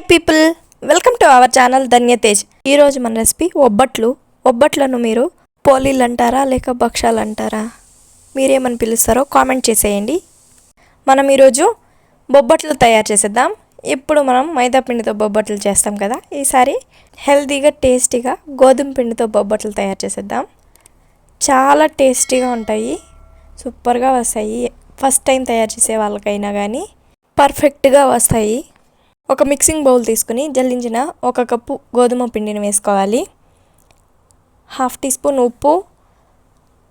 Hi people welcome to our channel Dhanyatej ఈరోజు మన recipe ఒబ్బట్లు. ఒబ్బట్లను మీరు పోలీలు అంటారా లేక భక్షాలు అంటారా మీరేమని పిలుస్తారో కామెంట్ చేసేయండి. మనం ఈరోజు బొబ్బట్లు తయారు చేసేద్దాం. ఇప్పుడు మనం మైదా పిండితో బొబ్బట్లు చేస్తాం కదా. ఈసారి హెల్తీగా టేస్టీగా గోధుమ పిండితో బొబ్బట్లు తయారు చేసేద్దాం. చాలా టేస్టీగా ఉంటాయి. సూపర్గా వస్తాయి. ఫస్ట్ టైం తయారు చేసే వాళ్ళకైనా కానీ పర్ఫెక్ట్గా వస్తాయి. ఒక మిక్సింగ్ బౌల్ తీసుకుని జల్లించిన ఒక కప్పు గోధుమ పిండిని వేసుకోవాలి. హాఫ్ టీ స్పూన్ ఉప్పు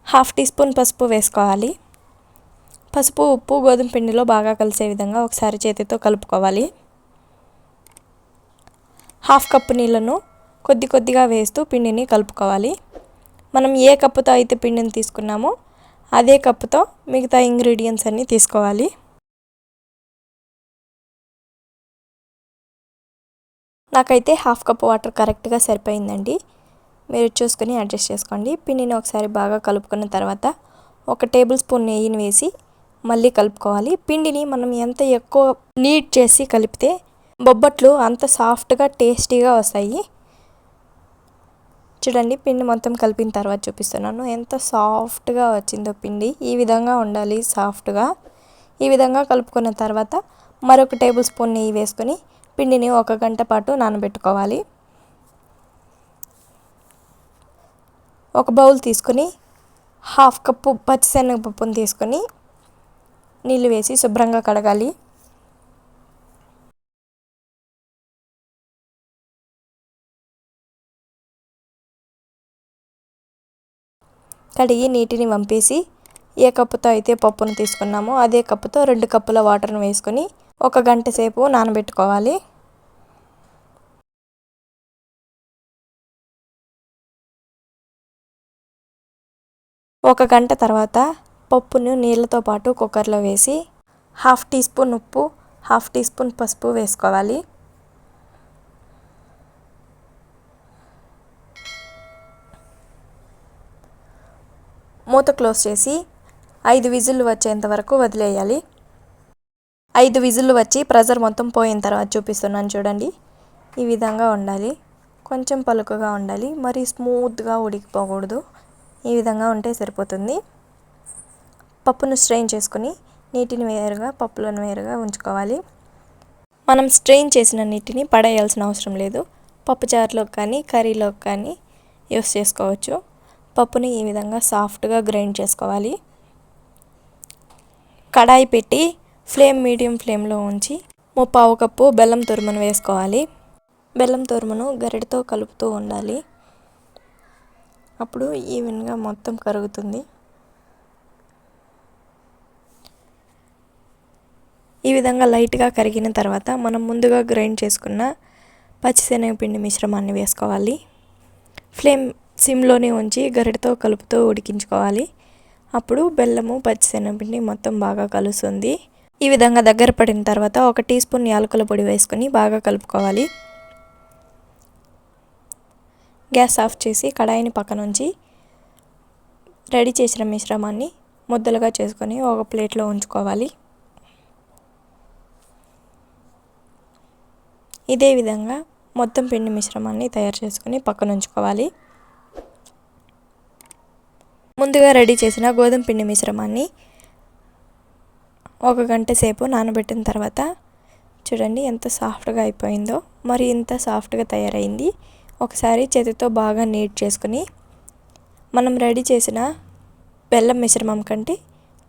హాఫ్ టీ స్పూన్ పసుపు వేసుకోవాలి. పసుపు ఉప్పు గోధుమ పిండిలో బాగా కలిసే విధంగా ఒకసారి చేతితో కలుపుకోవాలి. హాఫ్ కప్పు నీళ్ళను కొద్ది కొద్దిగా వేస్తూ పిండిని కలుపుకోవాలి. మనం ఏ కప్పుతో అయితే పిండిని తీసుకున్నామో అదే కప్పుతో మిగతా ఇంగ్రీడియంట్స్ అన్నీ తీసుకోవాలి. నాకైతే హాఫ్ కప్ వాటర్ కరెక్ట్గా సరిపోయిందండి. మీరు చూసుకొని అడ్జస్ట్ చేసుకోండి. పిండిని ఒకసారి బాగా కలుపుకున్న తర్వాత ఒక టేబుల్ స్పూన్ నెయ్యిని వేసి మళ్ళీ కలుపుకోవాలి. పిండిని మనం ఎంత ఎక్కువ నీట్ చేసి కలిపితే బొబ్బట్లు అంత సాఫ్ట్గా టేస్టీగా వస్తాయి. చూడండి పిండి మొత్తం కలిపిన తర్వాత చూపిస్తున్నాను. ఎంత సాఫ్ట్గా వచ్చిందో పిండి. ఈ విధంగా ఉండాలి సాఫ్ట్గా. ఈ విధంగా కలుపుకున్న తర్వాత మరొక టేబుల్ స్పూన్ నెయ్యి వేసుకొని పిండిని ఒక గంట పాటు నానబెట్టుకోవాలి. ఒక బౌల్ తీసుకొని హాఫ్ కప్పు పచ్చిశనగపప్పును తీసుకొని నీళ్ళు వేసి శుభ్రంగా కడగాలి. కడిగి నీటిని వంపేసి ఏ కప్పుతో అయితే పప్పును తీసుకున్నామో అదే కప్పుతో రెండు కప్పుల వాటర్ను వేసుకొని ఒక గంట సేపు నానబెట్టుకోవాలి. ఒక గంట తర్వాత పప్పును నీళ్ళతో పాటు కుక్కర్లో వేసి హాఫ్ టీ స్పూన్ ఉప్పు హాఫ్ టీ స్పూన్ పసుపు వేసుకోవాలి. మూత క్లోజ్ చేసి ఐదు విజిల్లు వచ్చేంత వరకు వదిలేయాలి. ఐదు విజిల్లు వచ్చి ప్రెజర్ మొత్తం పోయిన తర్వాత చూపిస్తున్నాను చూడండి. ఈ విధంగా ఉండాలి. కొంచెం పలుకుగా ఉండాలి. మరి స్మూత్గా ఉడికిపోకూడదు. ఈ విధంగా ఉంటే సరిపోతుంది. పప్పును స్ట్రెయిన్ చేసుకొని నీటిని వేరుగా పప్పులను వేరుగా ఉంచుకోవాలి. మనం స్ట్రెయిన్ చేసిన నీటిని పడేయాల్సిన అవసరం లేదు. పప్పుచారులోకి కానీ కర్రీలోకి కానీ యూస్ చేసుకోవచ్చు. పప్పుని ఈ విధంగా సాఫ్ట్గా గ్రైండ్ చేసుకోవాలి. కడాయి పెట్టి ఫ్లేమ్ మీడియం ఫ్లేమ్లో ఉంచి ముప్పావు కప్పు బెల్లం తురుమును వేసుకోవాలి. బెల్లం తురుమును గరిటతో కలుపుతూ ఉండాలి. అప్పుడు ఈవెన్గా మొత్తం కరుగుతుంది. ఈ విధంగా లైట్గా కరిగిన తర్వాత మనం ముందుగా గ్రైండ్ చేసుకున్న పచ్చిశనగపిండి మిశ్రమాన్ని వేసుకోవాలి. ఫ్లేమ్ సిమ్లోనే ఉంచి గరిటతో కలుపుతూ ఉడికించుకోవాలి. అప్పుడు బెల్లము పచ్చిశనగపిండి మొత్తం బాగా కలుస్తుంది. ఈ విధంగా దగ్గర పడిన తర్వాత ఒక టీ స్పూన్ యాలకుల పొడి వేసుకొని బాగా కలుపుకోవాలి. గ్యాస్ ఆఫ్ చేసి కడాయిని పక్క నుంచి రెడీ చేసిన మిశ్రమాన్ని ముద్దలుగా చేసుకొని ఒక ప్లేట్లో ఉంచుకోవాలి. ఇదే విధంగా మొత్తం పిండి మిశ్రమాన్ని తయారు చేసుకొని పక్కన ఉంచుకోవాలి. ముందుగా రెడీ చేసిన గోధుమ పిండి మిశ్రమాన్ని ఒక గంట సేపు నానబెట్టిన తర్వాత చూడండి ఎంత సాఫ్ట్గా అయిపోయిందో. మరి ఇంత సాఫ్ట్గా తయారైంది. ఒకసారి చేతితో బాగా నీట్ చేసుకుని మనం రెడీ చేసిన బెల్లం మిశ్రమం కంటే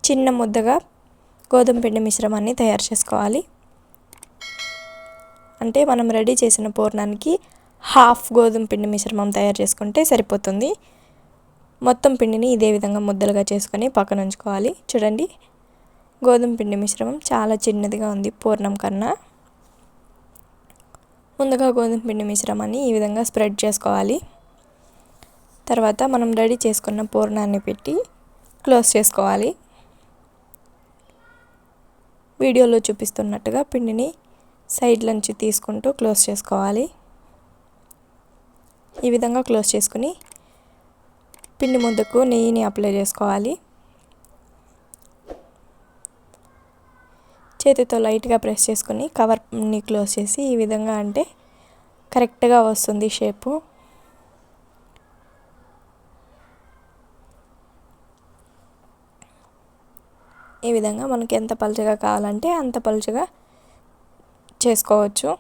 చిన్న ముద్దగా గోధుమ పిండి మిశ్రమాన్ని తయారు చేసుకోవాలి. అంటే మనం రెడీ చేసిన పూర్ణానికి హాఫ్ గోధుమ పిండి మిశ్రమం తయారు చేసుకుంటే సరిపోతుంది. మొత్తం పిండిని ఇదే విధంగా ముద్దలుగా చేసుకొని పక్కన ఉంచుకోవాలి. చూడండి గోధుమ పిండి మిశ్రమం చాలా చిన్నదిగా ఉంది పూర్ణం కన్నా. ముందుగా గోధుమ పిండి మిశ్రమాన్ని ఈ విధంగా స్ప్రెడ్ చేసుకోవాలి. తర్వాత మనం రెడీ చేసుకున్న పూర్ణాన్ని పెట్టి క్లోజ్ చేసుకోవాలి. వీడియోలో చూపిస్తున్నట్టుగా పిండిని సైడ్ నుంచి తీసుకుంటూ క్లోజ్ చేసుకోవాలి. ఈ విధంగా క్లోజ్ చేసుకుని పిండి ముద్దకు నెయ్యిని అప్లై చేసుకోవాలి. చేతితో లైట్గా ప్రెస్ చేసుకుని కవర్ని క్లోజ్ చేసి ఈ విధంగా అంటే కరెక్ట్గా వస్తుంది షేపు. ఈ విధంగా మనకి ఎంత పలుచగా కావాలంటే అంత పలుచగా చేసుకోవచ్చు.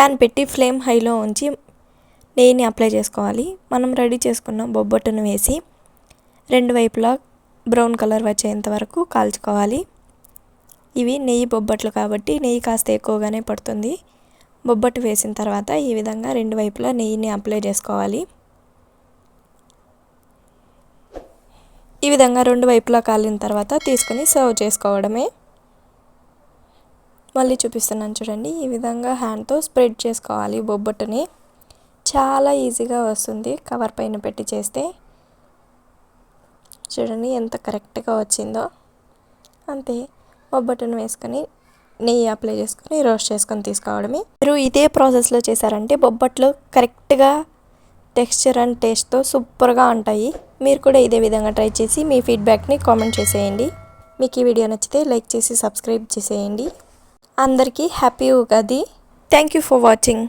ప్యాన్ పెట్టి ఫ్లేమ్ హైలో ఉంచి నెయ్యిని అప్లై చేసుకోవాలి. మనం రెడీ చేసుకున్న బొబ్బట్టును వేసి రెండు వైపులా బ్రౌన్ కలర్ వచ్చేంత వరకు కాల్చుకోవాలి. ఇవి నెయ్యి బొబ్బట్లు కాబట్టి నెయ్యి కాస్త ఎక్కువగానే పడుతుంది. బొబ్బట్టు వేసిన తర్వాత ఈ విధంగా రెండు వైపులా నెయ్యిని అప్లై చేసుకోవాలి. ఈ విధంగా రెండు వైపులా కాలిన తర్వాత తీసుకుని సర్వ్ చేసుకోవడమే. మళ్ళీ చూపిస్తున్నాను చూడండి. ఈ విధంగా హ్యాండ్తో స్ప్రెడ్ చేసుకోవాలి బొబ్బట్టుని. చాలా ఈజీగా వస్తుంది కవర్ పైన పెట్టి చేస్తే. చూడండి ఎంత కరెక్ట్గా వచ్చిందో. అంతే. బొబ్బట్టును వేసుకొని నెయ్యి అప్లై చేసుకొని రోస్ట్ చేసుకొని తీసుకోవడమే. మీరు ఇదే ప్రాసెస్లో చేశారంటే బొబ్బట్లు కరెక్ట్గా టెక్స్చర్ అండ్ టేస్ట్తో సూపర్గా ఉంటాయి. మీరు కూడా ఇదే విధంగా ట్రై చేసి మీ ఫీడ్బ్యాక్ని కామెంట్ చేసేయండి. మీకు ఈ వీడియో నచ్చితే లైక్ చేసి సబ్స్క్రైబ్ చేసేయండి. అందరికీ happy Ugadi. Thank you for watching